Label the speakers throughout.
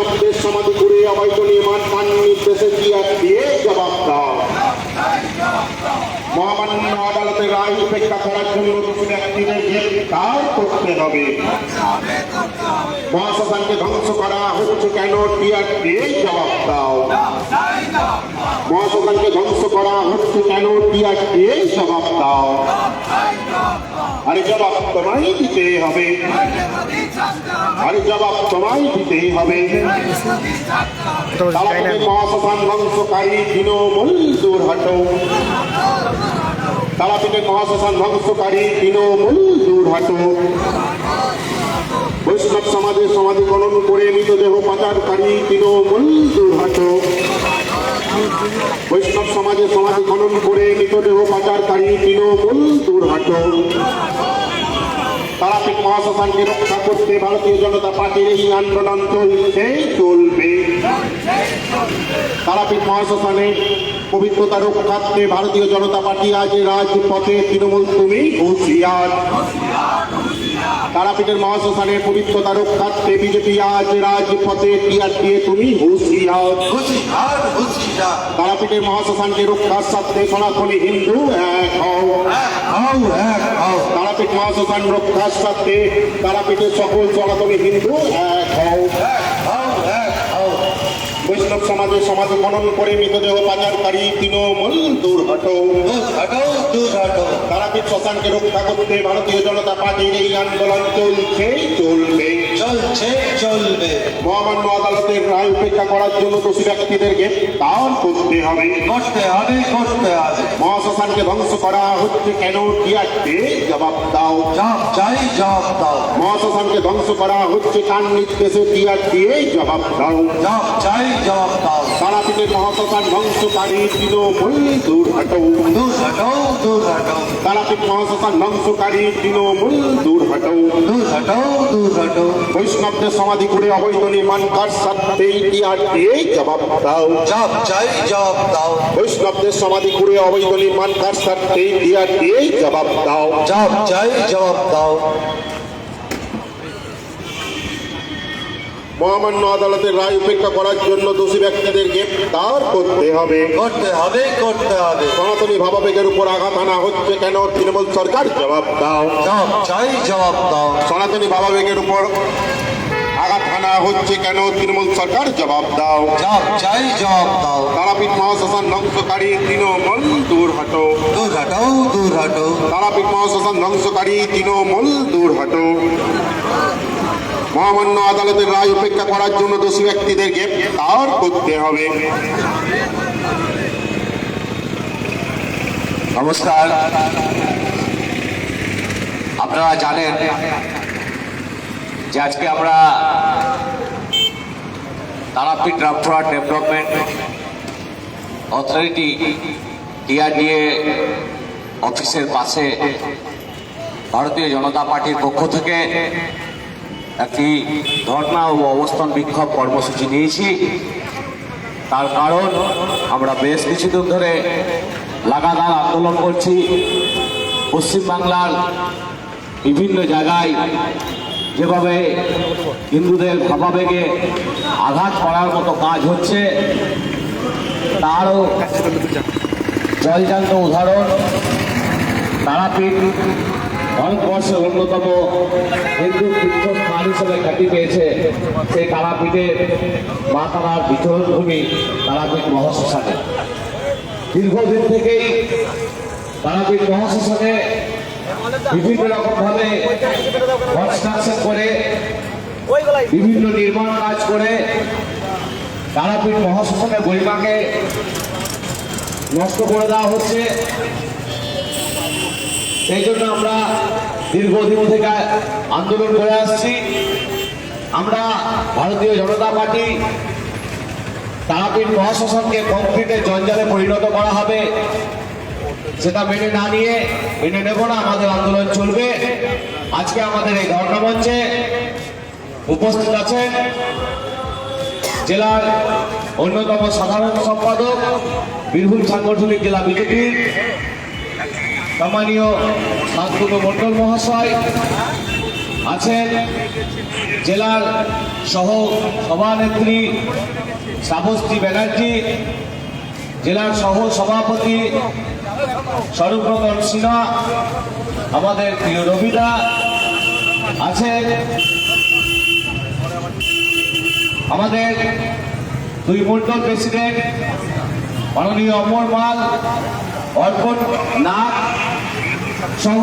Speaker 1: বৈষ্ণবদের সমাধি করে অবৈধ নির্মাণ মান নির্দেশে কি এক দিয়ে জবাব দাও। মহামান্য আদালতের রায় উপেক্ষা করার জন্য কিছু ব্যক্তিদের গ্রেপ্তার করতে হবে। মহাশ্মশানকে ধ্বংস করা হচ্ছে কেন? দিয়ে জবাব দাও। মহাশ্মশানকে ধ্বংস করা হচ্ছে কেন? দিয়ে জবাব দাও। আরে জবাব তোমায় দিতে হবে। আরে জবাব তোমায় দিতে হবে। মহাশ্মশান ধ্বংসকারী তৃণমূল দূর হটো। তালাপীঠে মহাশ্মশান ধ্বংসকারী তৃণমূল দূর হটো। বৈষ্ণব সমাজে সমাধি খনন করে মৃতদেহ পাচারকারী তৃণমূল দূর বৈষ্ণব সমাজে সমাধি খনন করে মৃতদেহ পাচারকারী তৃণমূল দূর হটো তারাপীঠ মহাশ্মশানকে রক্ষা করতে ভারতীয় জনতা পার্টির এই আন্দোলন চলছে, চলবে। তারাপীঠ মহাশ্মশানে পবিত্রতা রক্ষার্থে ভারতীয় জনতা পার্টি আজ রাজপথে তৃণমূল তুমি হুঁশিয়ার। তারাপীঠের মহাশ্মশানে পবিত্রতা রক্ষার্থে বিজেপি আজ রাজপথে টিয়ার দিয়ে তুমি হুঁশিয়ার। তারাপীঠের মহাশ্মশানকে রক্ষার স্বার্থে সনাতনী হিন্দু এক হও। তারাপীঠ মহাশ্মশান রক্ষার স্বার্থে তারাপীঠের সকল সনাতনী হিন্দু এক হও। বৈষ্ণব সমাজে সমাজ খনন করে মৃতদেহ পাচারকারী তৃণমূল দূর হটো
Speaker 2: দূর হটো দূর হটো
Speaker 1: তারাপীঠ শ্মশানকে রক্ষা করতে ভারতীয় জনতা পার্টির এই আন্দোলন চলছে চলবে
Speaker 2: চলছে চলবে।
Speaker 1: মহামান্য আদালতের রায় উপেক্ষা করার জন্য দোষী ব্যক্তিদেরকে করতে হবে।
Speaker 2: করতে হবে করতে হবে।
Speaker 1: মহাশ্মশানকে ধ্বংস করা হচ্ছে কেন? টিয়ারকে জবাব দাও।
Speaker 2: জবাব চাই জবাব দাও।
Speaker 1: মহাশ্মশানকে ধ্বংস করা হচ্ছে কার নির্দেশে? টিয়ার দিয়ে জবাব দাও।
Speaker 2: জবাব চাই জবাব দাও।
Speaker 1: তারাপীঠের মহাশ্মশান ধ্বংসকারী তৃণমূল দূর হটো
Speaker 2: দূর হটো দূর হটো
Speaker 1: তারাপীঠ মহাশ্মশান ধ্বংসকারী তৃণমূল দূর হটো
Speaker 2: দূর
Speaker 1: বৈষ্ণবদের সমাধি করে অবৈধ নির্মাণ কার সাথে দিয়ে জবাব দাও।
Speaker 2: জব চাই জব দাও।
Speaker 1: বৈষ্ণবদের সমাধি করে অবৈধ নির্মাণ কার দিয়ে জবাব দাও।
Speaker 2: জব চাই জব দাও।
Speaker 1: মহামান্য আদালতের রায় উপেক্ষা করার জন্য দোষী ব্যক্তিদের গ্রেপ্তার করতে হবে।
Speaker 2: করতে হবে করতে হবে।
Speaker 1: সনাতনী ভাবাবেগের উপর আঘাত আনা হচ্ছে কেন? তৃণমূল সরকার জবাব দাও।
Speaker 2: চাই জবাব দাও।
Speaker 1: সনাতনী ভাবাবেগের উপর আঘাত আনা হচ্ছে কেন? তৃণমূল সরকার জবাব দাও।
Speaker 2: চাই জবাব দাও।
Speaker 1: তারাপীঠ মহাশ্মশান ধ্বংসকারী তৃণমূল দূর হটো।
Speaker 2: দূর হটো দূর হটো।
Speaker 1: তারাপীঠ মহাশ্মশান ধ্বংসকারী তৃণমূল দূর হটো। মহামান্য আদালতের রায় উপেক্ষা করার জন্য দোষী ব্যক্তিদের গ্রেপ্তার করতে হবে।
Speaker 3: নমস্কার। আপনারা জানেন যে আজকে আমরা Tarapith Rampurhat development authority DRDA অফিসের পাশে ভারতীয় জনতা পার্টির পক্ষ থেকে একটি ধর্ণা ও অবস্থান বিক্ষোভ কর্মসূচি নিয়েছি। তার কারণ, আমরা বেশ কিছুদিন ধরে লাগাতার আন্দোলন করছি। পশ্চিমবাংলার বিভিন্ন জায়গায় যেভাবে হিন্দুদের ভাবাবেগে আঘাত করার মতো কাজ হচ্ছে, তারও জলজান্ত উদাহরণ, তারাপীঠ ভারতবর্ষের অন্যতম হিন্দু তীর্থস্থান হিসেবে খ্যাতি পেয়েছে সেই তারাপীঠের মা তারার বিচরণ ভূমি তারাপীঠ মহাশ্মশানে। দীর্ঘদিন থেকেই তারাপীঠ মহাশ্মশানে বিভিন্ন রকম ভাবে কনস্ট্রাকশন করে, বিভিন্ন নির্মাণ কাজ করে তারাপীঠ মহাশ্মশানের গরিমাকে নষ্ট করে দেওয়া হচ্ছে। সেই জন্য আমরা দীর্ঘদিন থেকে আন্দোলন করে আসছি। আমরা ভারতীয় জনতা পার্টি তারাপীঠ মহাশ্মশানকে কংক্রিটের জঞ্জালে পরিণত করা হবে। সেটা মেনে না নিয়ে, মেনে নেব না, আমাদের আন্দোলন চলবে। আজকে আমাদের এই ধর্ণা মঞ্চে উপস্থিত আছেন জেলার অন্যতম সাধারণ সম্পাদক বীরভূম সাংগঠনিক জেলা বিজেপির সম্মানীয় শান্তনু মণ্ডল মহাশয় আছেন জেলার সহ সভানেত্রী শ্রাবস্তী ব্যানার্জি, জেলার সহ সভাপতি স্বরূপরতন সিনহা, আমাদের প্রিয় রবিদা আছেন। আমাদের দুই মন্ডল প্রেসিডেন্ট মাননীয় অমর মাল, অর্পণ নাথ সহ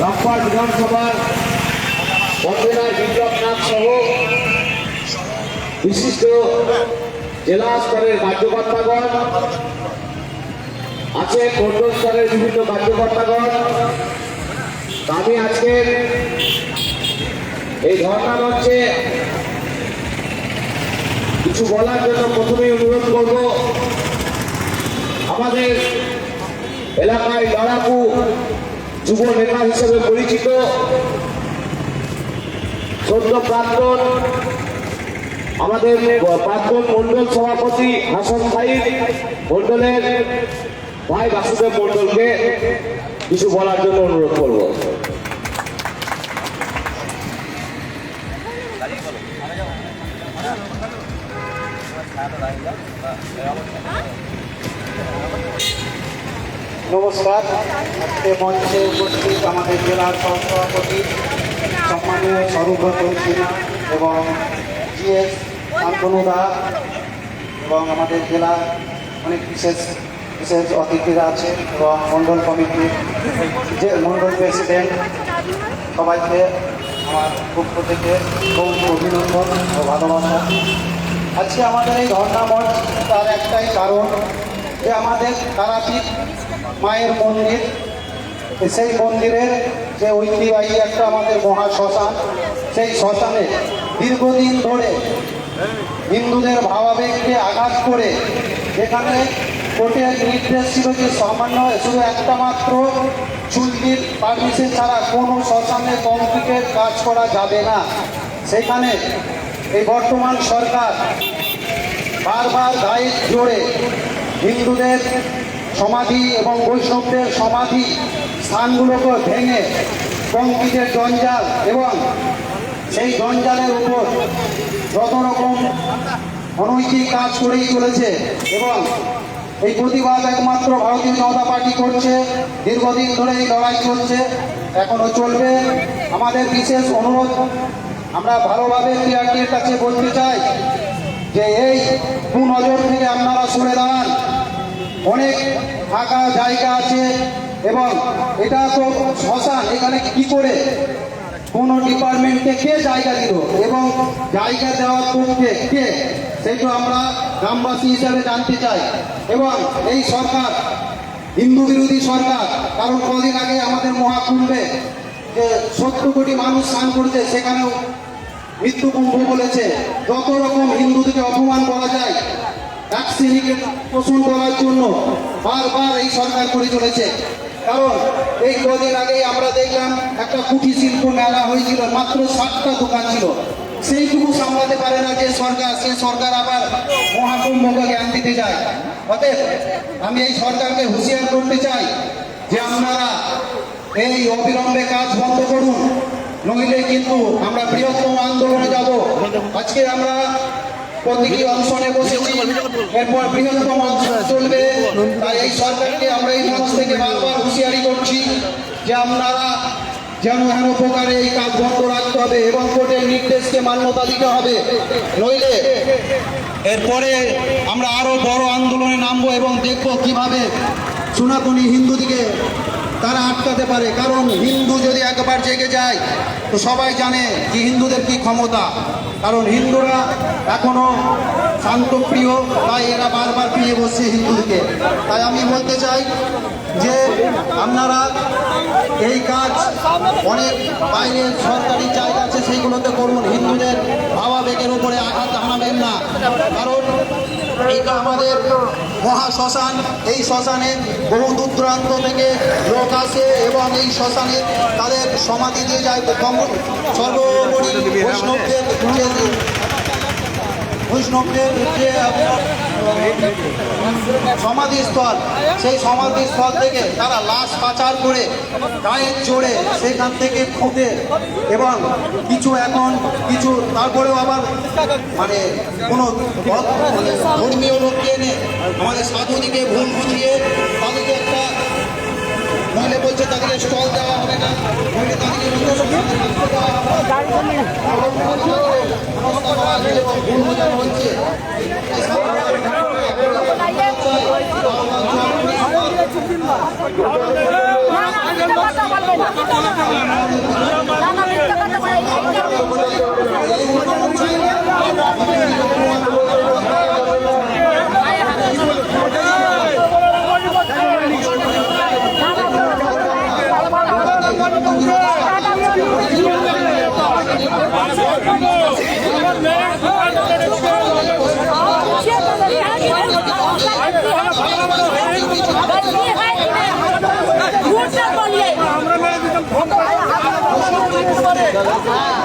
Speaker 3: রামপাল বিধানসভার কনভেনার বিপ্লব নাথ সহ বিশিষ্ট জেলা স্তরের কার্যকর্তাগণ আছে মন্ডল স্তরের বিভিন্ন কার্যকর্তাগণ আমি আজকের এই ধর্ণা মঞ্চে কিছু বলার জন্য প্রথমেই অনুরোধ করব। আমাদের এলাকায় লড়াকু যুব নেতা হিসেবে পরিচিত। সদ্য প্রাক্তন আমাদের প্রাক্তন মন্ডল সভাপতি হাসান সাইদ মন্ডলের ভাই বাসুদেব মন্ডলকে কিছু বলার জন্য অনুরোধ করব।
Speaker 4: নমস্কার। আজকে মঞ্চে উপস্থিত আমাদের জেলার সহসভাপতি সম্মানীয় স্বরূপব্রত সিনহা এবং জিএস শান্তনুদা এবং আমাদের জেলার অনেক বিশেষ বিশেষ অতিথিরা আছে এবং মণ্ডল কমিটির যে মণ্ডল প্রেসিডেন্ট সবাইকে আমার পক্ষ থেকে খুব অভিনন্দন ও ভালোবাসা। আজকে আমাদের এই ধর্ণা মঞ্চ তার একটাই কারণ যে আমাদের তারাপীঠ মায়ের মন্দির। সেই মন্দিরের যে ঐতিহ্যবাহী একটা আমাদের মহা শ্মশান সেই শ্মশানে দীর্ঘদিন ধরে হিন্দুদের ভাবাবেগকে আঘাত করে এখানে কোর্টের নির্দেশ ছিল যে সামান্য শুধু একটা মাত্র চুল্লির পারমিশন ছাড়া কোনো শ্মশানে কংক্রিটের কাজ করা যাবে না। সেখানে এই বর্তমান সরকার বারবার গায়ে জোরে হিন্দুদের সমাধি এবং বৈষ্ণবদের সমাধি স্থানগুলোকে ভেঙে কংক্রিটের জঞ্জাল এবং সেই জঞ্জালের উপর যত রকম অনৈতিক কাজ করেই চলেছে এবং এই প্রতিবাদ একমাত্র ভারতীয় জনতা পার্টি করছে, দীর্ঘদিন ধরে এই লড়াই চলছে এখনও চলবে। আমাদের বিশেষ অনুরোধ, আমরা ভালোভাবে পিআরটির কাছে বলতে চাই যে এই কুনজর থেকে আপনারা সরে দাঁড়ান। অনেক ফাঁকা জায়গা আছে এবং এটা তো শ্মশান, এখানে কি করে? কোন ডিপার্টমেন্টকে কে জায়গা দিল? এবং জায়গা দেওয়ার পক্ষে কে? সেটা আমরা গ্রামবাসী হিসাবে জানতে চাই। এবং এই সরকার, হিন্দু বিরোধী সরকার, কারণ কদিন আগে আমাদের মহাকুম্ভে যে সত্তর কোটি মানুষ স্নান করছে, সেখানেও মৃত্যুকুম্ভ বলেছে। যত রকম হিন্দুদেরকে অপমান করা যায় এক শ্রেণীকে পোষণ করার জন্য বারবার এই সরকার করে চলেছে। কারণ এই কদিন আগেই আমরা দেখলাম একটা কুটির শিল্প মেলা হয়েছিল, মাত্র ষাটটা দোকান ছিল। সেইটুকু সামলাতে পারে না যে সরকার, সে সরকার আবার মহাকুম্ভকে জ্ঞান দিতে যায় অতএব আমি এই সরকারকে হুঁশিয়ার করতে চাই যে আপনারা এই অবিলম্বে কাজ বন্ধ করুন, নইলে কিন্তু আমরা বৃহত্তম আন্দোলনে যাব। আজকে আমরা প্রতীকী অনশনে বসেছি। এরপর বৃহত্তম অনশন চলবে। তাই এই সরকারকে আমরা এই মঞ্চ থেকে বারবার হুঁশিয়ারি করছি যে আপনারা যেন হেন প্রকারে এই কাজ বন্ধ রাখতে হবে এবং কোর্টের নির্দেশকে মান্যতা দিতে হবে। নইলে এরপরে আমরা আরও বড় আন্দোলনে নামবো এবং দেখব কীভাবে সনাতনী হিন্দুদিকে তারা আটকাতে পারে, কারণ হিন্দু যদি একবার জেগে যায়, তো সবাই জানে যে হিন্দুদের কি ক্ষমতা। কারণ হিন্দুরা এখনও শান্তপ্রিয় তাই এরা বারবার পেয়ে বসছে হিন্দুদেরকে। তাই আমি বলতে চাই যে আপনারা এই কাজ অনেক বাইরে সরকারি জায়গা আছে, সেইগুলোতে করুন। হিন্দুদের ভাবাবেগের উপরে আঘাত হানাবেন না। কারণ এটা আমাদের মহা শ্মশান। এই শ্মশানে বহু দূর দূরান্ত থেকে লোক আসে এবং এই শ্মশানে তাদের সমাধি দিয়ে যায়। সর্বোপরি বৈষ্ণবদের যে
Speaker 5: সমাধিস্থল, সেই সমাধিস্থল থেকে তারা লাশ পাচার করে গায়ের চড়ে সেখান থেকে খুঁটে এবং কিছু এখন, কিছু তারপরেও আবার মানে কোনো মানে ধর্মীয় লোককে এনে আমাদের সাধুদিকে ভুল বুঝিয়ে তাদেরকে একটা বলছে তাদেরকে স্টল দেওয়া হবে না। হচ্ছে
Speaker 4: না।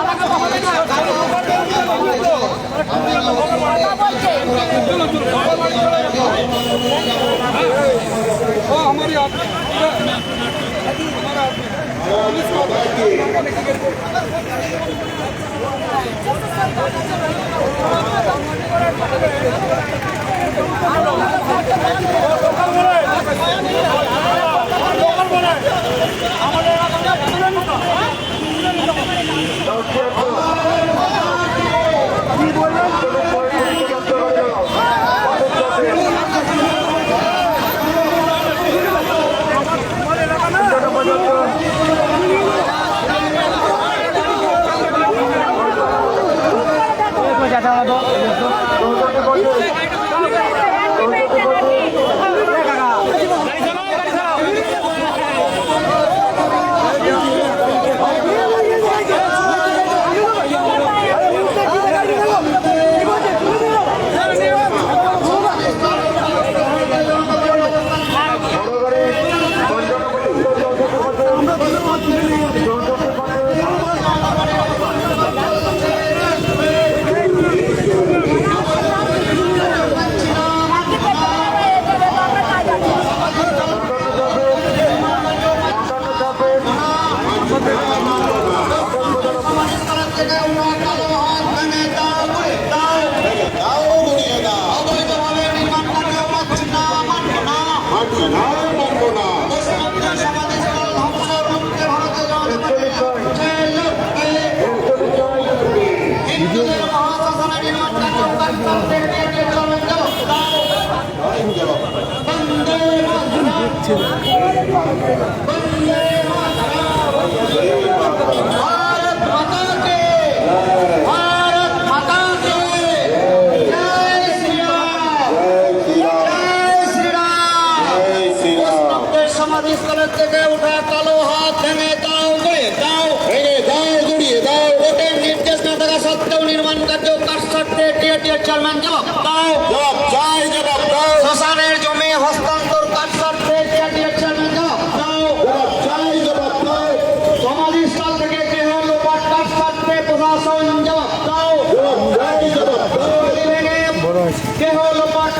Speaker 5: আমাকে হবে না। ছিল প্রশাসন জবাব দাও
Speaker 4: জবাব দাও
Speaker 5: জবাব দাও কেহ লোপাট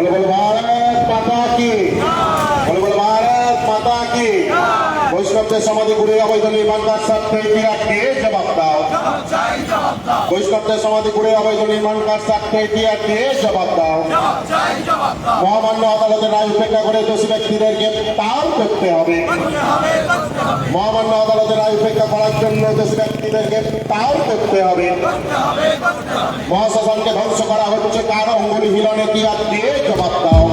Speaker 5: Vôlei,
Speaker 4: vôlei, vôlei,
Speaker 5: pataque! বৈষ্ণবদের
Speaker 6: সমাজে ঘুরে অবৈধ নির্মাণ কাজ থাকতে কে জবাব দাও। বৈষ্ণবদের সমাজে ঘুরে অবৈধ নির্মাণ কাজ
Speaker 1: থাকতে কে জবাব দাও। মহামান্য আদালতের রায় উপেক্ষা করে দোষী ব্যক্তিদের গ্রেপ্তার করতে হবে। মহামান্য আদালতের রায় উপেক্ষা করার জন্য দোষী ব্যক্তিদের গ্রেপ্তার করতে হবে। মহাশাসনকে ধ্বংস করা হচ্ছে কারও অঙ্গুলি হিলনে টিআরটিএ জবাব দাও।